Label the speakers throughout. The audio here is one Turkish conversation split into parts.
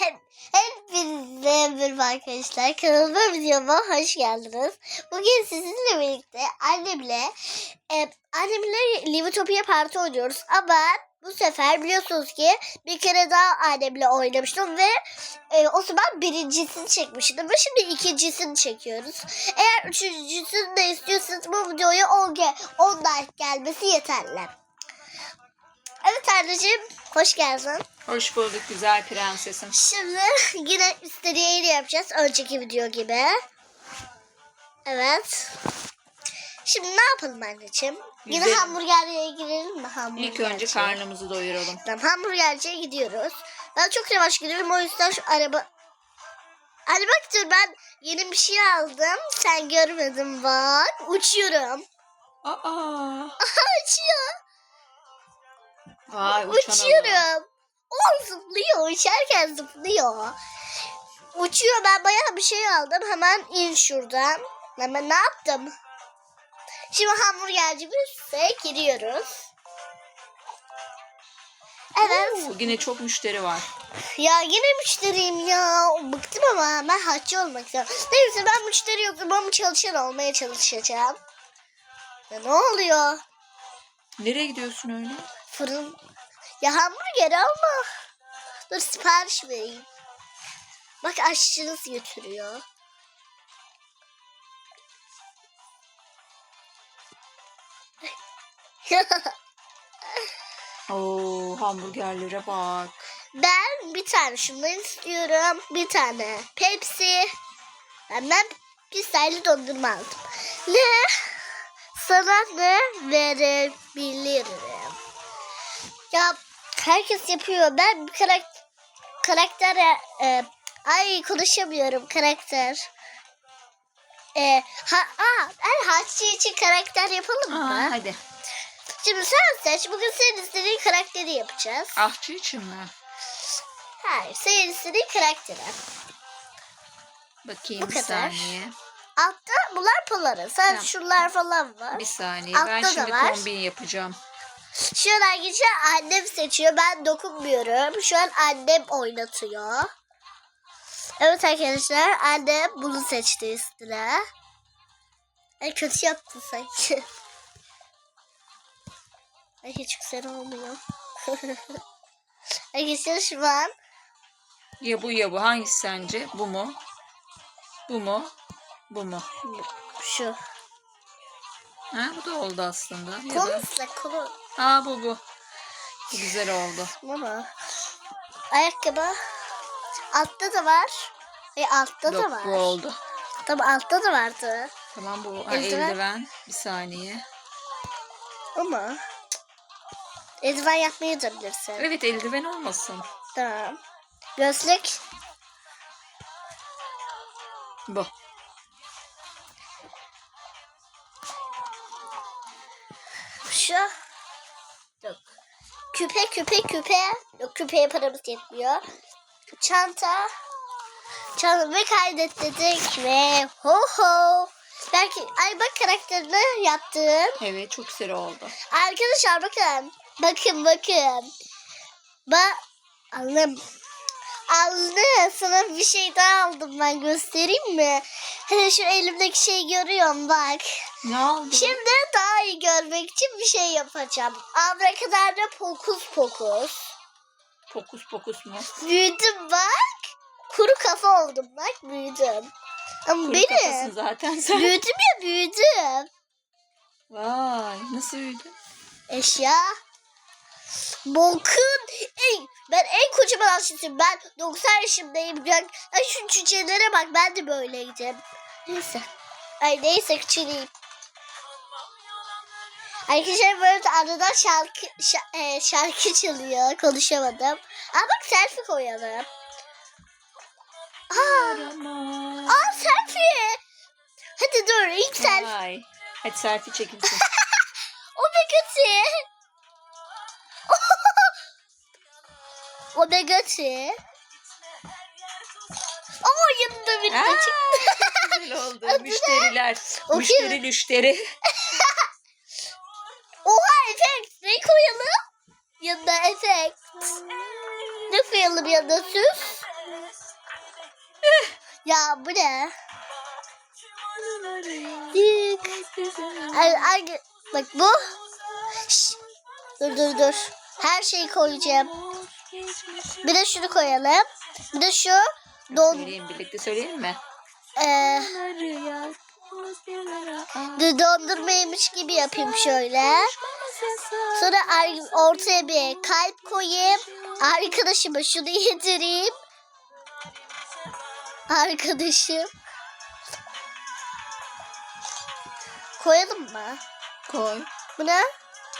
Speaker 1: Hep, hepinize merhaba arkadaşlar. Kanalıma videoma hoş geldiniz. Bugün sizinle birlikte annemle e, annemle Livetopia Parti oynuyoruz. Ama bu sefer biliyorsunuz ki bir kere daha annemle oynamıştım ve e, o zaman birincisini çekmiştim. Ve şimdi ikincisini çekiyoruz. Eğer üçüncüsünü de istiyorsanız bu videoya 10, ge- 10 like gelmesi yeterli. Evet anneciğim hoş geldin.
Speaker 2: Hoş bulduk güzel prensesim.
Speaker 1: Şimdi yine istediği yapacağız. Önceki video gibi. Evet. Şimdi ne yapalım anneciğim? Yine
Speaker 2: Güzel.
Speaker 1: girelim mi? Hamburgerciye.
Speaker 2: İlk önce karnımızı doyuralım.
Speaker 1: Tamam hamburgerciye gidiyoruz. Ben çok yavaş gidiyorum o yüzden şu araba... Hadi bak dur ben yeni bir şey aldım. Sen görmedin bak. Uçuyorum.
Speaker 2: Aa,
Speaker 1: Uçuyor.
Speaker 2: vay uçan adam.
Speaker 1: Uçuyorum. O zıplıyor. Uçarken zıplıyor. Uçuyor. Ben bayağı bir şey aldım. Hemen in şuradan. Hemen ne yaptım? Şimdi hamburgercimize giriyoruz. Evet.
Speaker 2: Oo, yine çok müşteri var.
Speaker 1: Ya yine müşteriyim ya. Bıktım ama ben haççı olmak istiyorum. Neyse ben müşteri yoktum ama çalışan olmaya çalışacağım. Ya ne oluyor?
Speaker 2: Nereye gidiyorsun öyle?
Speaker 1: Fırın. Ya hamburger ama. Dur sipariş vereyim. Bak aşçınız götürüyor.
Speaker 2: Oo, hamburgerlere bak.
Speaker 1: ben bir tane şundan istiyorum. Bir tane Pepsi. Hemen pistelli dondurma aldım. Ne? Sana ne verebilirim? Ya herkes yapıyor. Ben bir karakter karakter e, ay konuşamıyorum karakter. E, ha, aa, el haççı için karakter yapalım mı?
Speaker 2: Aa, hadi.
Speaker 1: Şimdi sen seç. Bugün senin istediğin karakteri yapacağız.
Speaker 2: Ahçı için mi?
Speaker 1: Hayır, senin istediğin karakteri.
Speaker 2: Bakayım
Speaker 1: Bu
Speaker 2: bir
Speaker 1: kadar.
Speaker 2: saniye.
Speaker 1: Altta bunlar poları. Sen
Speaker 2: Tamam.
Speaker 1: şunlar falan var.
Speaker 2: Bir saniye.
Speaker 1: Altta
Speaker 2: ben
Speaker 1: da
Speaker 2: şimdi
Speaker 1: var.
Speaker 2: kombin yapacağım.
Speaker 1: Şuradan geçe annem seçiyor. Ben dokunmuyorum. Şu an annem oynatıyor. Evet arkadaşlar annem bunu seçti üstüne. Ay kötü yaptın sanki. Ay hiç güzel olmuyor. Arkadaşlar şu an
Speaker 2: Ya bu ya bu. Hangisi sence? Bu mu? Bu mu? Bu mu?
Speaker 1: şu.
Speaker 2: Ha, bu da oldu aslında. Da...
Speaker 1: Konusla konu.
Speaker 2: Aa bu bu. Bu güzel oldu.
Speaker 1: Ama ayakkabı altta da var. E altta da
Speaker 2: Yok
Speaker 1: var.
Speaker 2: bu oldu.
Speaker 1: Tamam altta da vardı.
Speaker 2: Tamam bu ha,
Speaker 1: Eldiven.
Speaker 2: eldiven. Bir saniye.
Speaker 1: Ama eldiven yapmayı da bilirsin.
Speaker 2: Evet eldiven olmasın.
Speaker 1: Tamam. Gözlük.
Speaker 2: Bu.
Speaker 1: Şu. Yok. Küpe küpe küpe. Yok küpeye paramız yetmiyor. Çanta. Çanta ve kaydet dedik ve ho ho. Belki ay bak karakterini yaptım.
Speaker 2: Evet çok güzel oldu.
Speaker 1: Arkadaşlar bakın. Bakın bakın. Bak. Aldım. Aldı. Sana bir şey daha aldım ben göstereyim mi? Hani şu elimdeki şeyi görüyorum bak.
Speaker 2: Ne oldu?
Speaker 1: Şimdi daha iyi görmek için bir şey yapacağım. Abrakadabra pokus pokus.
Speaker 2: Pokus pokus mu?
Speaker 1: Büyüdüm bak. Kuru kafa oldum bak büyüdüm. Ama
Speaker 2: Kuru
Speaker 1: benim.
Speaker 2: zaten sen.
Speaker 1: Büyüdüm ya büyüdüm.
Speaker 2: Vay nasıl büyüdün?
Speaker 1: Eşya. Bokun. Ey, ben en kocaman aşçısıyım. Ben 90 yaşındayım. Ben, ay şu cücelere bak ben de böyleydim. Neyse. Ay neyse küçüleyim. Arkadaşlar böyle arada şarkı şa- e, şarkı çalıyor. Konuşamadım. Aa bak selfie koyalım. Aa, aa selfie. Hadi dur ilk selfie.
Speaker 2: Vay. Hadi selfie çekilsin.
Speaker 1: O ne kötü. o ne kötü. Ama yanında bir de çıktı.
Speaker 2: güzel oldu. Müşteriler. Müşteri müşteri.
Speaker 1: Ne koyalım yanında süs? Ya bu ne? Dik. Ay, ay, bak bu. Şş, Dur dur dur. Her şeyi koyacağım. Bir de şunu koyalım. Bir de şu don
Speaker 2: Söyleyeyim birlikte söyleyelim mi?
Speaker 1: de dondurmaymış gibi yapayım şöyle. Sonra ortaya bir kalp koyayım. Arkadaşıma şunu yedireyim. Arkadaşım. Koyalım mı?
Speaker 2: Koy.
Speaker 1: Bu ne?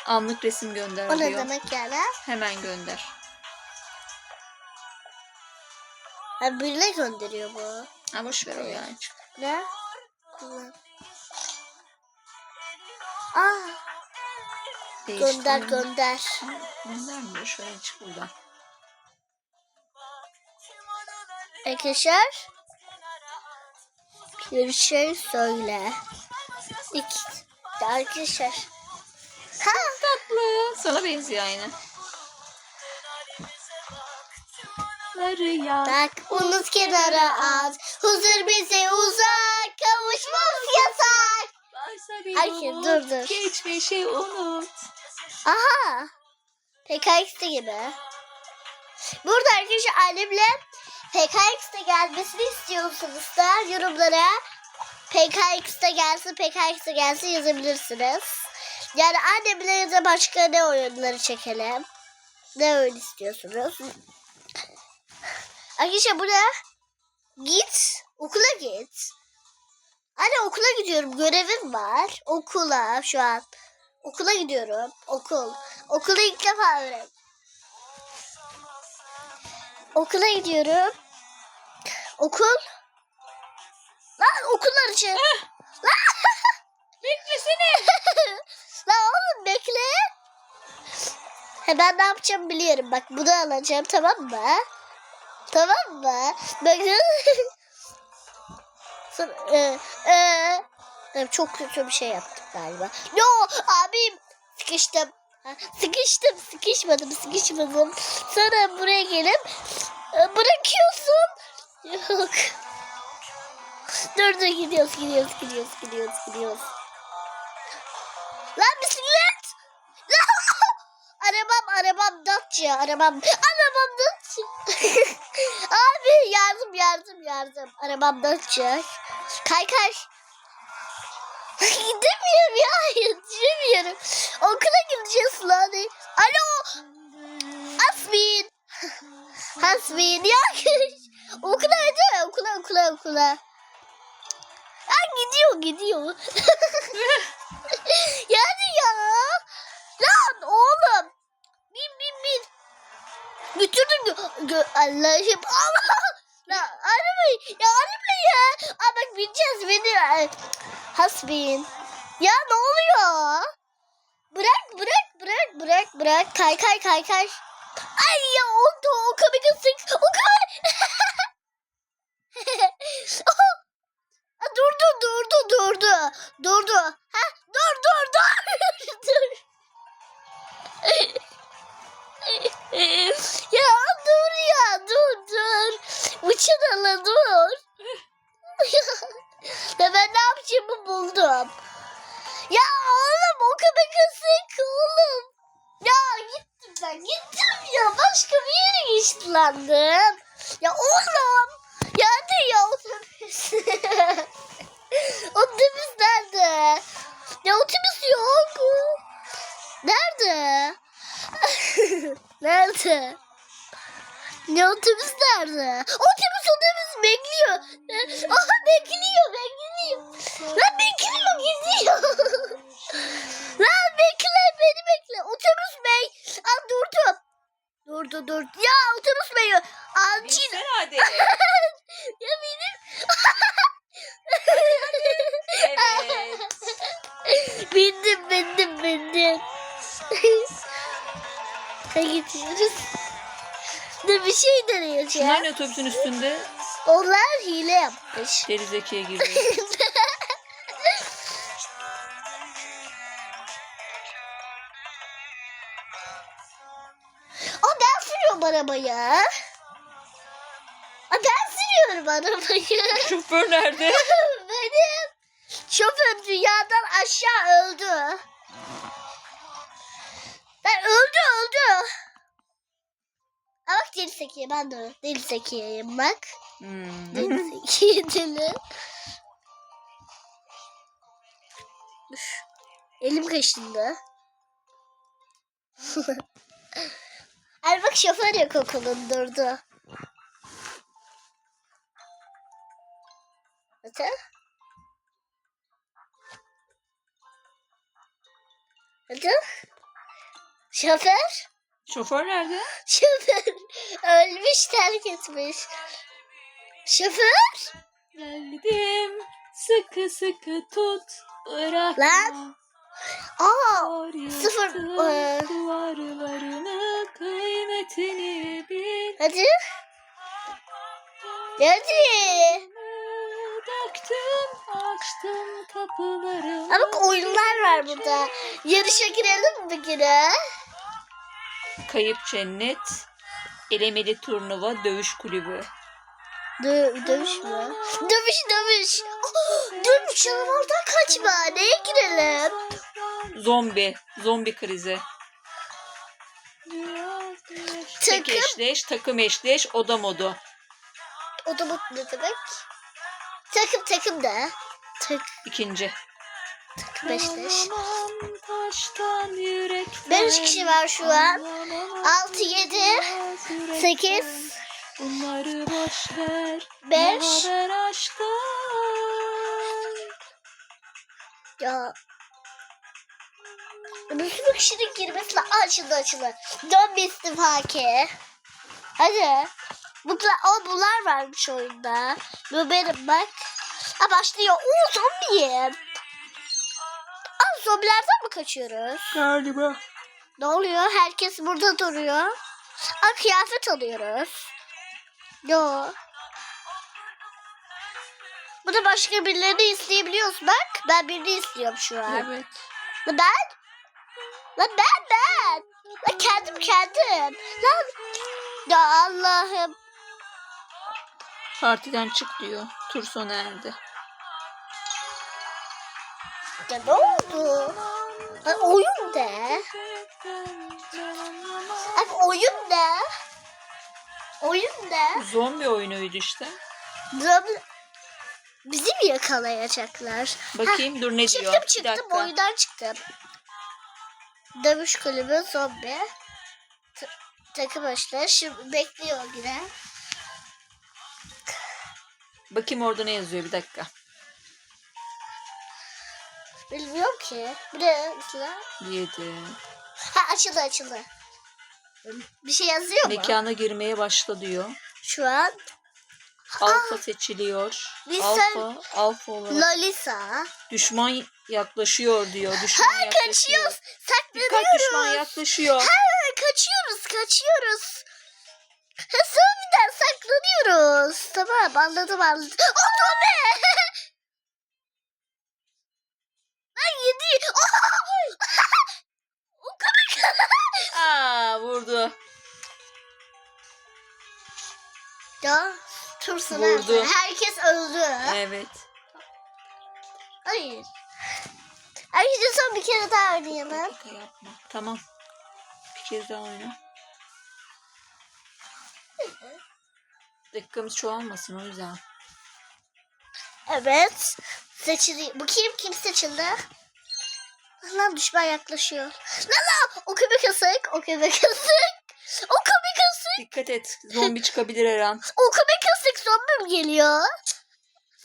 Speaker 2: Anlık resim gönder
Speaker 1: O ne
Speaker 2: diyor.
Speaker 1: demek yani?
Speaker 2: Hemen gönder.
Speaker 1: Ha, birine gönderiyor bu.
Speaker 2: Ha boş ver o ya.
Speaker 1: Ne? Kullan. Aa, Gönder
Speaker 2: koy.
Speaker 1: gönder.
Speaker 2: Göndermiyor. Şöyle çık buradan.
Speaker 1: Arkadaşlar bir şey söyle. İki, arkadaşlar. Ha,
Speaker 2: Tatlı. Sana benziyor aynı.
Speaker 1: bak unut kenara at. Huzur bize uzak. Kavuşmamız yasak. Ay, dur, dur.
Speaker 2: Geçmişi unut.
Speaker 1: Aha. PKX'de gibi. Burada arkadaşlar annemle PKX'de gelmesini istiyorsanız da yorumlara PKX'de gelsin PKX'de gelsin yazabilirsiniz. Yani annemle ya da başka ne oyunları çekelim. Ne oyun istiyorsunuz? Arkadaşlar burada git okula git. Anne okula gidiyorum görevim var. Okula şu an. Okula gidiyorum. Okul. Okula ilk defa öğren. Okula gidiyorum. Okul. Lan okullar için.
Speaker 2: Beklesene.
Speaker 1: Lan oğlum bekle. He ben ne yapacağım biliyorum. Bak bunu alacağım tamam mı? Tamam mı? Bak. Sonra, e, e, çok kötü bir şey yaptım galiba. Yo abim sıkıştım. Sıkıştım sıkışmadım sıkışmadım. Sonra buraya gelip e, bırakıyorsun. Yok. Dur dur gidiyoruz gidiyoruz gidiyoruz gidiyoruz gidiyoruz. Lan bisiklet. Arabam arabam Dacia arabam arabam Dacia. Abi yardım yardım yardım. Arabam Dacia. Kay kay. Gidemiyorum ya. Gidemiyorum. Okula gideceğiz lan. Alo. Asmin. Asmin ya. okula hadi. Okula okula okula. Ha, gidiyor gidiyor. yani ya. Lan oğlum. Bin bin bin. Götürdün gö gö Allah'ım. Allah. Lan arabayı. Ya arabayı ya. Aa bak bineceğiz beni. Hasbin. Ya ne oluyor? Bırak bırak bırak bırak bırak. Kay kay kay kay. Ay ya oldu. O kamera sık. O. Ha, durdu durdu durdu. Durdu. Ha dur dur dur. dur. ya dur ya dur dur. Uçan ala dur. ya ben ne yapacağımı buldum. Ya oğlum o köpek ısık oğlum. Ya gittim ben gittim ya başka bir yere geçtilendim. Ya oğlum. Ya hadi ya otobüs. otobüs nerede? Ya otobüs yok. Nerede? nerede? Ne otobüs nerede? Otobüs otobüs bekliyor deneyeceğiz.
Speaker 2: Şunlar ne otobüsün üstünde?
Speaker 1: Onlar hile yapmış.
Speaker 2: Deli Zeki'ye giriyor.
Speaker 1: o ben sürüyorum arabayı. Göstermiyorum arabayı.
Speaker 2: Şoför nerede?
Speaker 1: Benim şoför dünyadan aşağı öldü. Ben öldü öldü. Sekiye ben de deli sekiyeyim bak.
Speaker 2: Hmm.
Speaker 1: Deli. Üf, Elim kaşındı. Ay bak şoför yok okulun durdu. Hadi. Hadi. Şoför.
Speaker 2: Şoför nerede?
Speaker 1: Şoför. Ölmüş terk etmiş. Şoför.
Speaker 2: Geldim. Sıkı sıkı tut. Bırakma.
Speaker 1: Lan. Aa. Sıfır, eee.
Speaker 2: Duvarlarını kıymetini bil.
Speaker 1: Hadi. Hadi.
Speaker 2: Döktüm, açtım kapılarımı.
Speaker 1: Ama oyunlar var burada. Yarışa girelim mi bir kere?
Speaker 2: Kayıp cennet. Elemeli turnuva dövüş kulübü.
Speaker 1: Dö dövüş mü? Dövüş dövüş. Oh, dövüş canavardan kaçma. Neye girelim?
Speaker 2: Zombi. Zombi krizi. Tek
Speaker 1: Takım.
Speaker 2: eşleş, takım eşleş, oda modu.
Speaker 1: O da mutlu ne demek? Takım takım da. Tak
Speaker 2: İkinci.
Speaker 1: Beşleş.
Speaker 2: Kalamam taştan yürekten.
Speaker 1: Beş kişi var şu an.
Speaker 2: Anlamam
Speaker 1: Altı, yedi,
Speaker 2: yürekten.
Speaker 1: Sekiz.
Speaker 2: Bunları boş ver.
Speaker 1: Beş.
Speaker 2: Ne haber aşktan?
Speaker 1: Ya. Bir sürü kişinin girmesiyle açıldı açıldı. Dön bir istifake. Hadi. Bunlar, o bunlar varmış oyunda. Bu benim bak. Ha başlıyor. Oo zombiyim. Zombilerden mi kaçıyoruz?
Speaker 2: Galiba.
Speaker 1: Ne oluyor? Herkes burada duruyor. Aa kıyafet alıyoruz. Yo. Bu da başka birilerini isteyebiliyoruz bak. Ben birini istiyorum şu an.
Speaker 2: Evet.
Speaker 1: Lan ben? Lan ben ben. Lan kendim kendim. Lan. Ya Allah'ım.
Speaker 2: Partiden çık diyor. Tur sona erdi.
Speaker 1: Ya ne oldu? Lan oyun de. Abi oyun de. Oyun de.
Speaker 2: Zombi oyunuydu işte.
Speaker 1: Zombi- Bizi mi yakalayacaklar?
Speaker 2: Bakayım dur ne diyor.
Speaker 1: Çıktım çıktım
Speaker 2: dakika.
Speaker 1: oyundan çıktım. Dövüş kulübü zombi. Ta- takım başlar. Şimdi bekliyor yine.
Speaker 2: Bakayım orada ne yazıyor bir dakika.
Speaker 1: Bilmiyorum ki. Bu ne mesela?
Speaker 2: 7.
Speaker 1: Ha açıldı açıldı. Bir şey yazıyor mu?
Speaker 2: Mekana girmeye başla diyor.
Speaker 1: Şu an
Speaker 2: Alfa seçiliyor.
Speaker 1: Biz
Speaker 2: Alfa, alfa olarak.
Speaker 1: Lolisa.
Speaker 2: Düşman yaklaşıyor diyor. Düşman yaklaşıyor.
Speaker 1: Kaçıyoruz.
Speaker 2: Dikkat
Speaker 1: Saklanıyoruz.
Speaker 2: düşman yaklaşıyor.
Speaker 1: Ha, kaçıyoruz kaçıyoruz. Ha, Zombiden saklanıyoruz. Tamam anladım anladım. O zombi.
Speaker 2: Aa vurdu.
Speaker 1: ya tursun
Speaker 2: Vurdu.
Speaker 1: Herkes öldü.
Speaker 2: Evet.
Speaker 1: Hayır. Arkadaşlar son bir kere daha oynayalım.
Speaker 2: Yapma. Tamam. Bir kez daha oyna. Dakikamız çoğalmasın o yüzden.
Speaker 1: Evet. Seçili. Bu kim? Kim seçildi? Lan düşman yaklaşıyor. Lan! O köpek asık. O köpek asık. O köpek asık.
Speaker 2: Dikkat et. Zombi çıkabilir her an.
Speaker 1: O köpek asık. Zombi mi geliyor?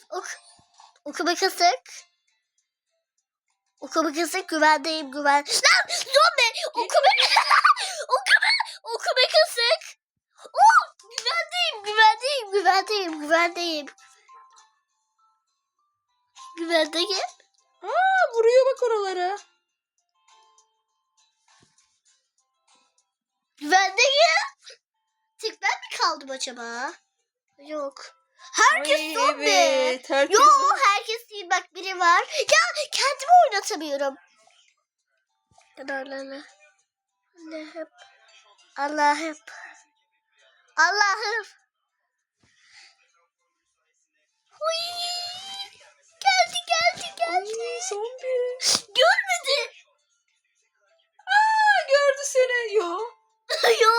Speaker 1: O, o köpek asık. O köpek asık güvendeyim güven. Lan zombi! O köpek... o köpek... O köpek asık. Oh! Güvendeyim güvendeyim güvendeyim güvendeyim. Güvendeyim.
Speaker 2: Aa vuruyor bak oralara.
Speaker 1: Güvendeyim. Tek ben mi kaldım acaba? Yok. Herkes
Speaker 2: Ay,
Speaker 1: zombi.
Speaker 2: Evet. Herkes
Speaker 1: Yo herkes değil bak biri var. Ya kendimi oynatamıyorum. Allah'ım. Allah'ım. Allah'ım. Allah'ım geldi.
Speaker 2: Zombi.
Speaker 1: Görmedi.
Speaker 2: Aa, gördü seni. Yo.
Speaker 1: Yo.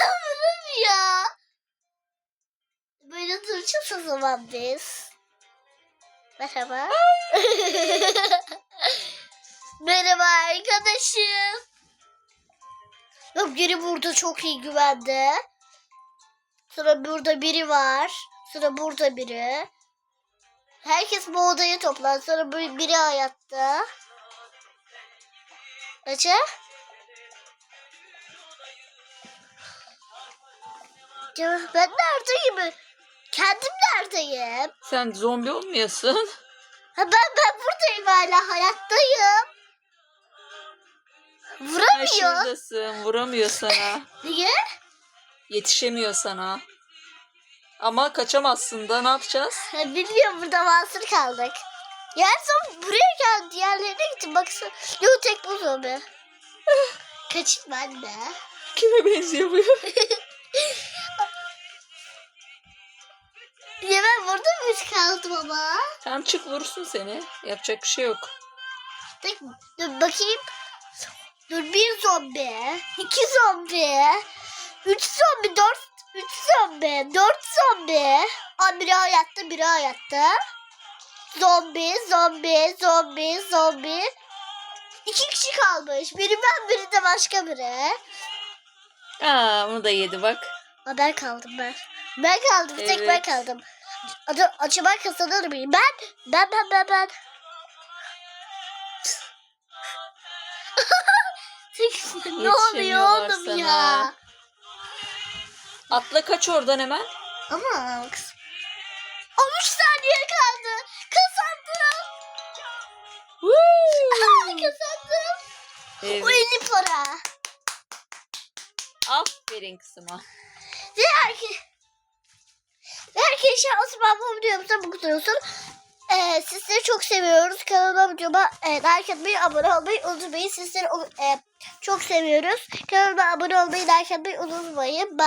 Speaker 1: Vurur ya. Böyle duracağız o zaman biz. Merhaba. Merhaba arkadaşım. Yok biri burada çok iyi güvende. Sıra burada biri var. Sıra burada biri. Herkes bu odaya toplan. Sonra bir- biri hayatta. Ece? Ya ben neredeyim? Kendim neredeyim?
Speaker 2: Sen zombi olmayasın.
Speaker 1: Ha ben ben buradayım hala hayattayım.
Speaker 2: Ha,
Speaker 1: Vuramıyor.
Speaker 2: şuradasın. Vuramıyor sana.
Speaker 1: Niye?
Speaker 2: Yetişemiyor sana. Ama kaçamazsın da ne yapacağız?
Speaker 1: Ha, bilmiyorum burada mahsur kaldık. Ya en son buraya geldi diğerlerine gittim baksana. Yok tek bu zombi. Kaçayım ben de.
Speaker 2: Kime benziyor bu?
Speaker 1: Ya ben burada mı kaldım ama?
Speaker 2: Tam çık vursun seni. Yapacak bir şey yok.
Speaker 1: Tek, dur bakayım. Dur bir zombi. iki zombi. Üç zombi. Dört. Üç zombi. Dört zombi. Aa, biri hayatta biri hayatta. Zombi. Zombi. Zombi. Zombi. İki kişi kalmış. Biri ben biri de başka biri.
Speaker 2: Aa onu da yedi bak.
Speaker 1: Aa, ben kaldım ben. Ben kaldım. Tek ben
Speaker 2: Evet.
Speaker 1: kaldım. Adı, acaba kazanır mıyım? Ben. Ben ben ben ben. Ne oluyor oğlum
Speaker 2: sana.
Speaker 1: ya?
Speaker 2: Atla kaç oradan hemen.
Speaker 1: Ama kız. O üç saniye kaldı. Kazandım. Kazandım. O
Speaker 2: Evet.
Speaker 1: 50 para.
Speaker 2: Aferin kızıma.
Speaker 1: Herkes ve herkese Osman bu videomuzda bu kadar olsun. Ee, sizleri çok seviyoruz. Kanalıma videoma e, like etmeyi, abone olmayı unutmayın. Sizleri o- e, çok seviyoruz. Kanalıma abone olmayı, like etmeyi unutmayın. Bye.